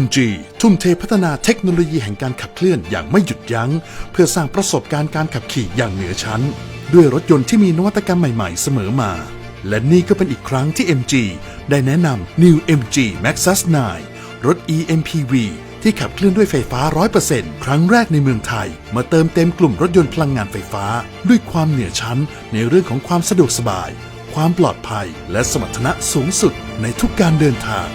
MG ทุ่มเทพัฒนาเทคโนโลยีแห่งการขับเคลื่อนอย่างไม่หยุดยัง้ง เพื่อสร้างประสบการณ์การขับขี่อย่างเหนือชั้น ด้วยรถยนต์ที่มีนวัตกรรมใหม่ๆ เสมอมา และนี่ก็เป็นอีกครั้งที่ MG ได้แนะนำ New MG Maxus 9 รถ EMPV ที่ขับเคลื่อนด้วยไฟฟ้า 100%ครั้งแรกในเมืองไทย มาเติมเต็มกลุ่มรถยนต์พลังงานไฟฟ้า ด้วยความเหนือชั้น ในเรื่องของความสะดวกสบาย ความปลอดภัย และสมรรถนะสูงสุดในทุกการเดินทาง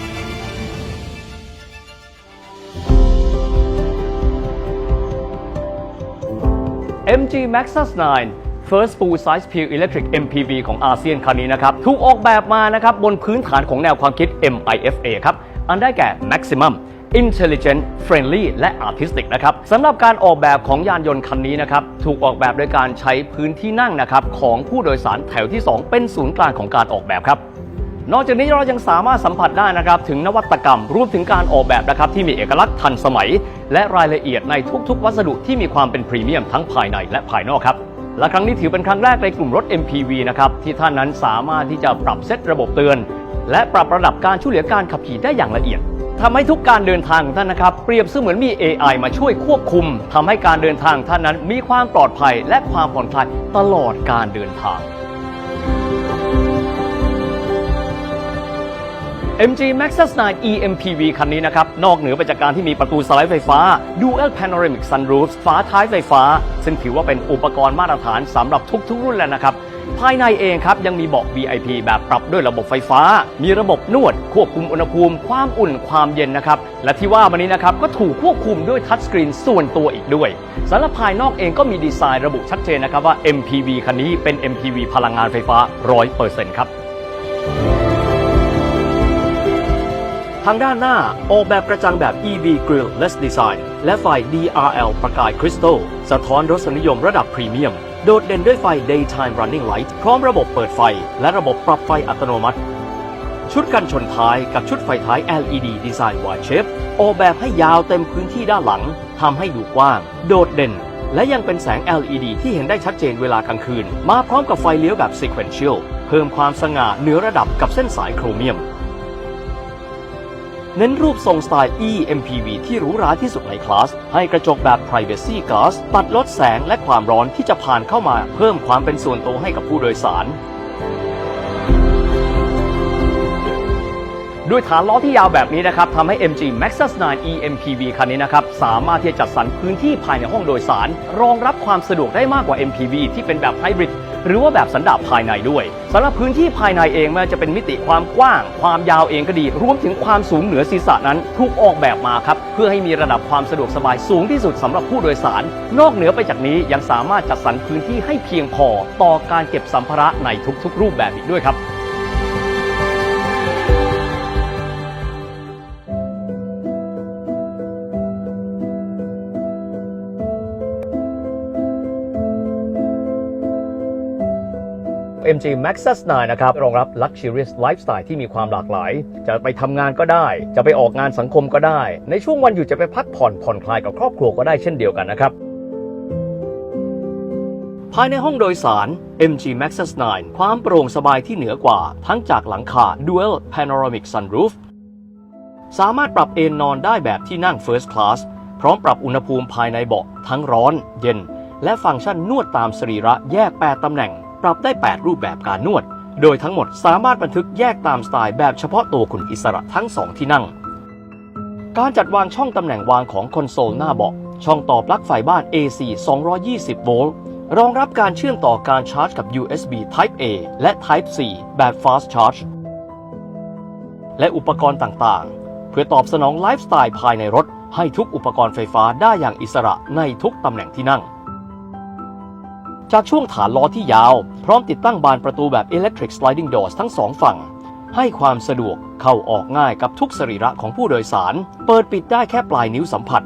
MG Maxus 9 First Full Size Pure Electric MPV ของอาเซียนคันนี้นะครับ ถูกออกแบบมานะครับ บนพื้นฐานของแนวความคิด MIFA ครับ อันได้แก่ Maximum Intelligent Friendly และ Artistic นะครับสำหรับการออกแบบของยานยนต์คันนี้นะครับ ถูกออกแบบโดยการใช้พื้นที่นั่งนะครับ ของผู้โดยสารแถวที่ 2 เป็นศูนย์กลางของการออกแบบครับ นอกจากนี้เรายังสามารถสัมผัสได้นะครับถึงนวัตกรรมรวมถึงการออกแบบนะครับที่มีเอกลักษณ์ทันสมัย และรายละเอียดในทุกๆ วัสดุที่มีความเป็นพรีเมียมทั้งภายในและภายนอกครับและครั้งนี้ถือเป็นครั้งแรกในกลุ่มรถ MPV นะครับที่ท่านนั้นสามารถที่จะปรับเซตระบบเตือน และปรับระดับการช่วยเหลือการขับขี่ได้อย่างละเอียดทำให้ทุกการเดินทางของท่านนะครับ เปรียบเสมือนมี AI มาช่วยควบคุมทำให้การเดินทางท่านนั้นมีความปลอดภัยและความผ่อนคลายตลอดการเดินทาง MG Maxus 9 EMPV คันนี้นะครับ นอกเหนือไปจากการที่มีประตูสไลด์ไฟฟ้า Dual Panoramic Sunroof ฝาท้ายไฟฟ้า ซึ่งถือว่าเป็นอุปกรณ์มาตรฐานสำหรับทุกๆ รุ่นแล้วนะครับ ภายในเองครับ ยังมีเบาะ VIP แบบปรับด้วยระบบไฟฟ้า มีระบบนวด ควบคุมอุณหภูมิ ความอุ่นความเย็นนะครับ และที่ว่ามานี้นะครับ ก็ถูกควบคุมด้วยทัชสกรีนส่วนตัวอีกด้วยสำหรับภายนอกเองก็มีดีไซน์ระบุชัดเจนนะครับว่า MPV คันนี้เป็น MPV พลังงานไฟฟ้า 100%ครับ ทางด้านหน้าออกแบบกระจังแบบ EV Grille-less Design และไฟ DRL ประกายคริสตัลสะท้อนรสนิยมระดับพรีเมียม โดดเด่นด้วยไฟ Daytime Running Light พร้อมระบบเปิดไฟ และระบบปรับไฟอัตโนมัติ ชุดกันชนท้ายกับชุดไฟท้าย LED ดีไซน์ Y shape ออกแบบให้ยาวเต็มพื้นที่ด้านหลังทำให้ดูกว้าง โดดเด่น และยังเป็นแสง LED ที่เห็นได้ชัดเจนเวลากลางคืน มาพร้อมกับไฟเลี้ยวแบบ Sequential เพิ่มความสง่าเหนือระดับกับเส้นสายโครเมียม เน้นรูปทรงสไตล์ eMPV ที่หรูหราที่สุดในคลาส ให้กระจกแบบ Privacy Glass ตัดลดแสงและความร้อนที่จะผ่านเข้ามา เพิ่มความเป็นส่วนตัวให้กับผู้โดยสาร ด้วยฐานล้อที่ยาวแบบนี้นะครับทำให้ MG Maxus 9 eMPV คันนี้นะครับ สามารถที่จะจัดสรรพื้นที่ภายในห้องโดยสาร รองรับความสะดวกได้มากกว่า MPV ที่เป็นแบบไฮบริด หรือว่าแบบสันดาปภายในด้วยสำหรับพื้นที่ภายในเองไม่ว่าจะเป็นมิติความกว้าง ความยาวเองก็ดี รวมถึงความสูงเหนือศีรษะนั้นถูกออกแบบมาครับเพื่อให้มีระดับความสะดวกสบายสูงที่สุดสำหรับผู้โดยสาร นอกเหนือไปจากนี้ยังสามารถจัดสรรพื้นที่ให้เพียงพอ ต่อการเก็บสัมภาระในทุกๆ รูปแบบอีกด้วยครับ MG Maxus 9 นะครับ รองรับ Luxurious Lifestyle ที่มีความหลากหลาย จะไปทำงานก็ได้ จะไปออกงานสังคมก็ได้ ในช่วงวันหยุดจะไปพักผ่อนผ่อนคลายกับครอบครัวก็ได้เช่นเดียวกันนะครับ ภายในห้องโดยสาร MG Maxus 9 ความโปร่งสบายที่เหนือกว่า ทั้งจากหลังคา Dual Panoramic Sunroof สามารถปรับเอนนอนได้แบบที่นั่ง First Class พร้อมปรับอุณหภูมิภายในเบาะทั้งร้อน เย็น และฟังก์ชันนวดตามสรีระแยก 8 ตำแหน่ง ปรับได้ 8 รูปแบบการนวด โดยทั้งหมดสามารถบันทึกแยกตามสไตล์แบบเฉพาะตัวคุณอิสระทั้ง 2 ที่นั่ง การจัดวางช่องตำแหน่งวางของคอนโซลหน้าเบาะช่องต่อปลั๊กไฟบ้าน AC 220 โวลต์รองรับการเชื่อมต่อการชาร์จกับ USB Type A และ Type C แบบ Fast Charge และอุปกรณ์ต่างๆ เพื่อตอบสนองไลฟ์สไตล์ภายในรถ ให้ทุกอุปกรณ์ไฟฟ้าได้อย่างอิสระในทุกตำแหน่งที่นั่ง จากช่วงฐานล้อที่ยาว พร้อมติดตั้งบานประตูแบบ Electric Sliding Doors ทั้งสองฝั่ง ให้ความสะดวกเข้าออกง่ายกับทุกสรีระของผู้โดยสาร เปิดปิดได้แค่ปลายนิ้วสัมผัส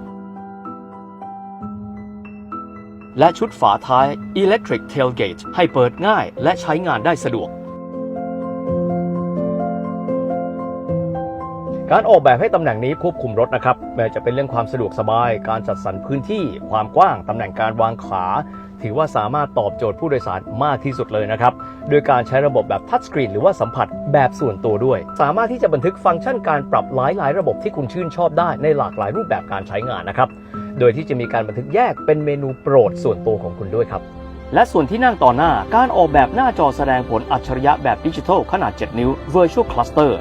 และชุดฝาท้าย Electric Tailgate ให้เปิดง่ายและใช้งานได้สะดวก การออกแบบให้ตำแหน่งนี้ควบคุมรถนะครับไม่ว่าจะเป็นเรื่องความสะดวกสบาย การจัดสรรพื้นที่ ความกว้าง ตำแหน่งการวางขา ถือว่าสามารถตอบโจทย์ผู้โดยสารมากที่สุดเลยนะครับ โดยการใช้ระบบแบบทัชสกรีนหรือว่าสัมผัสแบบส่วนตัวด้วย สามารถที่จะบันทึกฟังก์ชันการปรับหลายๆ ระบบที่คุณชื่นชอบได้ในหลากหลายรูปแบบการใช้งานนะครับ โดยที่จะมีการบันทึกแยกเป็นเมนูโปรดส่วนตัวของคุณด้วยครับและส่วนที่นั่งต่อหน้า การออกแบบหน้าจอแสดงผลอัจฉริยะแบบดิจิทัลขนาด 7 นิ้ว Virtual Cluster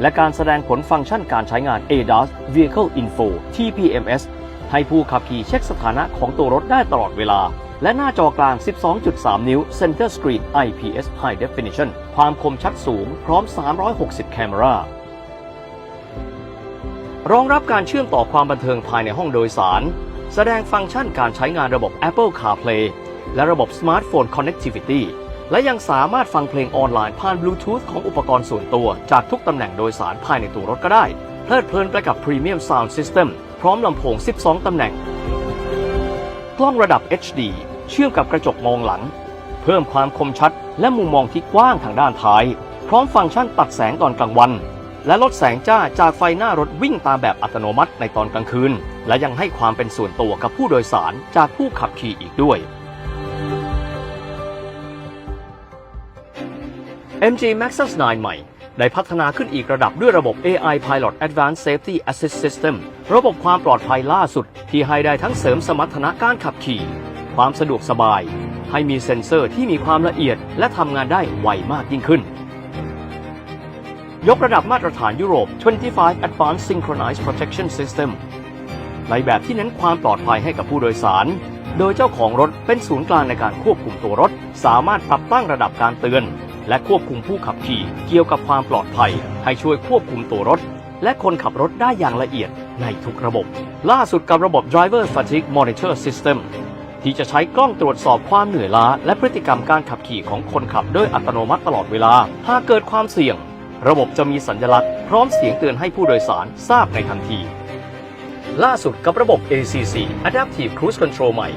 และการแสดงผลฟังก์ชันการใช้งาน ADAS Vehicle Info TPMS ให้ผู้ขับขี่เช็คสถานะของตัวรถได้ตลอดเวลา และหน้าจอกลาง 12.3 นิ้ว Center Screen IPS High Definition ความคมชัดสูงพร้อม 360 แคมรารองรับการเชื่อมต่อความบันเทิงภายในห้องโดยสาร แสดงฟังก์ชันการใช้งานระบบ Apple CarPlay และระบบ Smartphone Connectivity และยังสามารถฟังเพลงออนไลน์ผ่านบลูทูธของอุปกรณ์ส่วนตัว จากทุกตำแหน่งโดยสารภายในตัวรถก็ได้ เพลิดเพลินไปกับ Premium Sound System พร้อมลำโพง 12 ตำแหน่ง กล้องระดับ HD เชื่อมกับกระจกมองหลัง เพิ่มความคมชัด และมุมมองที่กว้างทางด้านท้าย พร้อมฟังก์ชันตัดแสงตอนกลางวัน และลดแสงจ้าจากไฟหน้ารถวิ่งตามแบบอัตโนมัติในตอนกลางคืน และยังให้ความเป็นส่วนตัวกับผู้โดยสารจากผู้ขับขี่อีกด้วย MG Maxus 9 ใหม่ ได้พัฒนาขึ้นอีกระดับด้วยระบบ AI Pilot Advanced Safety Assist System ระบบความปลอดภัยล่าสุด ที่ให้ได้ทั้งเสริมสมรรถนะการขับขี่ ความสะดวกสบาย ให้มีเซ็นเซอร์ที่มีความละเอียด และทำงานได้ไวมากยิ่งขึ้น ยกระดับมาตรฐานยุโรป 25 Advanced Synchronized Protection System ในแบบที่เน้นความปลอดภัยให้กับผู้โดยสาร โดยเจ้าของรถเป็นศูนย์กลางในการควบคุมตัวรถ สามารถปรับตั้งระดับการเตือน และควบคุมผู้ขับขี่เกี่ยวกับความปลอดภัย ให้ช่วยควบคุมตัวรถ และคนขับรถได้อย่างละเอียดในทุกระบบ ล่าสุดกับระบบ Driver Fatigue Monitor System ที่จะใช้กล้องตรวจสอบความเหนื่อยล้า และพฤติกรรมการขับขี่ของคนขับโดยอัตโนมัติตลอดเวลา หากเกิดความเสี่ยง ระบบจะมีสัญลักษณ์พร้อมเสียงเตือนให้ผู้โดยสารทราบในทันที ล่าสุดกับระบบ ACC Adaptive Cruise Control ใหม่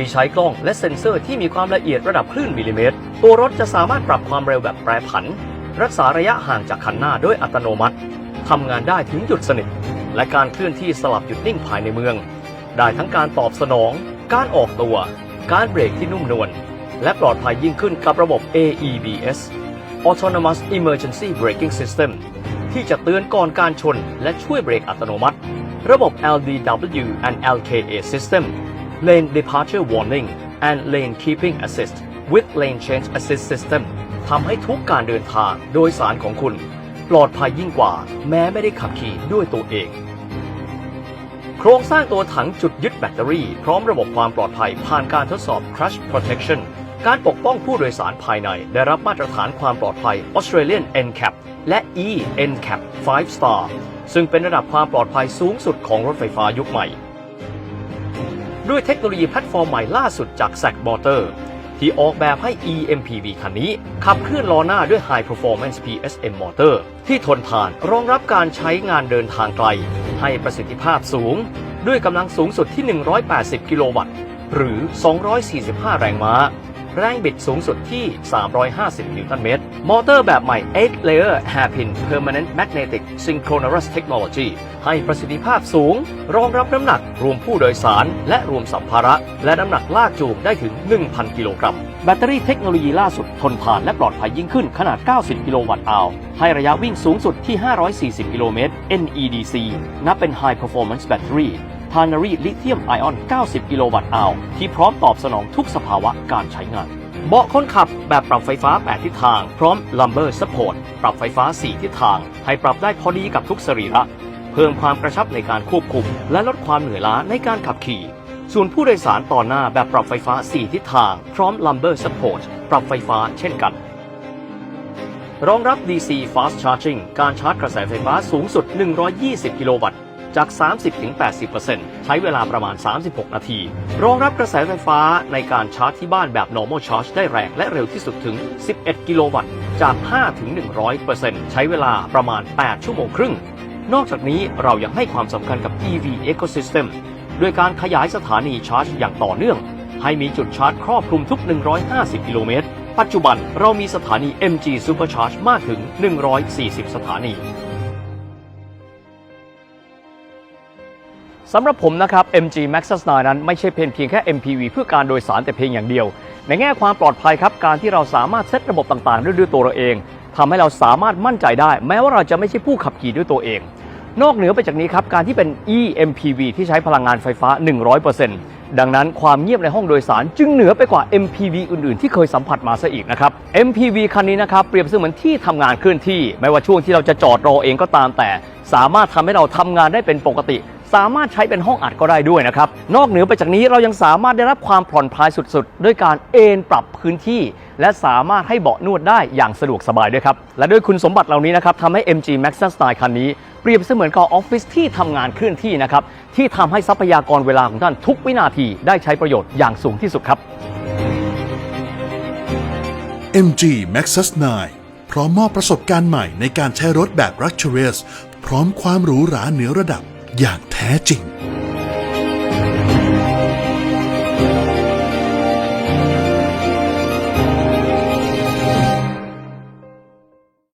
ที่ใช้กล้องและเซ็นเซอร์ที่มีความละเอียดระดับคลื่นมิลลิเมตร ตัวรถจะสามารถปรับความเร็วแบบแปรผัน รักษาระยะห่างจากคันหน้าด้วยอัตโนมัติทำงานได้ถึงจุดสนิท และการเคลื่อนที่สลับหยุดนิ่งภายในเมือง ได้ทั้งการตอบสนอง การออกตัว การเบรกที่นุ่มนวล และปลอดภัยยิ่งขึ้นกับระบบ AEBS Autonomous Emergency Braking System ที่จะเตือนก่อนการชน และช่วยเบรกอัตโนมัติ ระบบ LDW and LKA System Lane Departure Warning and Lane Keeping Assist with Lane Change Assist System ทำให้ทุกการเดินทางโดยสารของคุณ ปลอดภัยยิ่งกว่า แม้ไม่ได้ขับขี่ด้วยตัวเอง โครงสร้างตัวถังจุดยึดแบตเตอรี่ พร้อมระบบความปลอดภัยผ่านการทดสอบ Crash Protection การปกป้องผู้โดยสารภายใน ได้รับมาตรฐานความปลอดภัย Australian NCAP และ E NCAP 5 Star ซึ่งเป็นระดับความปลอดภัยสูงสุดของรถไฟฟ้ายุคใหม่ ด้วยเทคโนโลยีแพลตฟอร์มใหม่ล่าสุดจาก Zack Motor ที่ออกแบบให้ EMPV คันนี้ ขับเคลื่อนล้อหน้าด้วย High Performance PSM Motor ที่ทนทานรองรับการใช้งานเดินทางไกล ให้ประสิทธิภาพสูง ด้วยกำลังสูงสุดที่ 180 กิโลวัตต์ หรือ 245 แรงม้า แรงบิดสูงสุดที่ 350 นิวตันเมตร มอเตอร์แบบใหม่ 8 Layer Hairpin Permanent Magnetic Synchronous Technology ให้ประสิทธิภาพสูง รองรับน้ำหนักรวมผู้โดยสาร และรวมสัมภาระ และน้ำหนักลากจูงได้ถึง 1,000 กิโลกรัม แบตเตอรี่เทคโนโลยีล่าสุดทนทานและปลอดภัยยิ่งขึ้นขนาด 90 กิโลวัตต์อาวให้ระยะวิ่งสูงสุดที่ 540 กิโลเมตร NEDC นับเป็น High Performance Battery พานารีลิเธียมไอออน90 กิโลวัตต์อาวที่พร้อมตอบสนองทุกสภาวะการใช้งาน เบาะคนขับแบบปรับไฟฟ้า 8 ทิศทาง พร้อม Lumbar Support ปรับไฟฟ้า 4 ทิศทาง ให้ปรับได้พอดีกับทุกสรีระ เพิ่มความกระชับในการควบคุม และลดความเหนื่อยล้าในการขับขี่ ส่วนผู้โดยสารต่อหน้าแบบปรับไฟฟ้า 4 ทิศทาง พร้อม Lumbar Support ปรับไฟฟ้าเช่นกันรองรับ DC Fast Charging การชาร์จกระแสไฟฟ้าสูงสุด 120 กิโลวัตต์ จาก 30-80%ใช้เวลาประมาณ 36 นาที รองรับกระแสไฟฟ้าในการชาร์จที่บ้านแบบ normal charge ได้แรงและเร็วที่สุดถึง 11 กิโลวัตต์ จาก 5-100%ใช้เวลาประมาณ 8 ชั่วโมงครึ่ง นอกจากนี้เรายังให้ความสำคัญกับ EV Ecosystem ด้วยการขยายสถานีชาร์จอย่างต่อเนื่อง ให้มีจุดชาร์จครอบคลุมทุก 150 กิโลเมตร ปัจจุบันเรามีสถานี MG Supercharge มากถึง 140 สถานี สำหรับผมนะครับ MG Maxus 9 นั้นไม่ใช่เพียงเพียงแค่ MPV เพื่อการโดยสารแต่เพียงอย่างเดียว ในแง่ความปลอดภัยครับ การที่เราสามารถเซตระบบต่างๆ ด้วยด้วยตัวเราเองทำให้เราสามารถมั่นใจได้ แม้ว่าเราจะไม่ใช่ผู้ขับขี่ด้วยตัวเอง นอกเหนือไปจากนี้ครับ การที่เป็น eMPV ที่ใช้พลังงานไฟฟ้า 100%ดังนั้นความเงียบในห้องโดยสารจึงเหนือไปกว่า MPV อื่นๆ ที่เคยสัมผัสมาซะอีกนะครับ MPV คันนี้นะครับเปรียบเสมือนที่ทำงานเคลื่อนที่ ไม่ว่าช่วงที่เราจะจอดรอเองก็ตามแต่ สามารถทำให้เราทำงานได้เป็นปกติ สามารถใช้เป็นห้องอัดก็ได้ด้วยนะครับ นอกเหนือไปจากนี้เรายังสามารถได้รับความผ่อนคลายสุดๆ ด้วยการเอนปรับพื้นที่ และสามารถให้เบาะนวดได้อย่างสะดวกสบายด้วยครับ และด้วยคุณสมบัติเหล่านี้นะครับทำให้ MG Maxus Style คันนี้เปรียบเสมือนกับออฟฟิศที่ทำงานเคลื่อนที่นะครับที่ทำให้ทรัพยากรเวลาของท่านทุกวินาทีได้ใช้ประโยชน์อย่างสูงที่สุดครับ MG Maxus 9 พร้อมมอบประสบการณ์ใหม่ในการใช้รถแบบ Luxurious พร้อมความหรูหราเหนือระดับ อย่างแท้จริง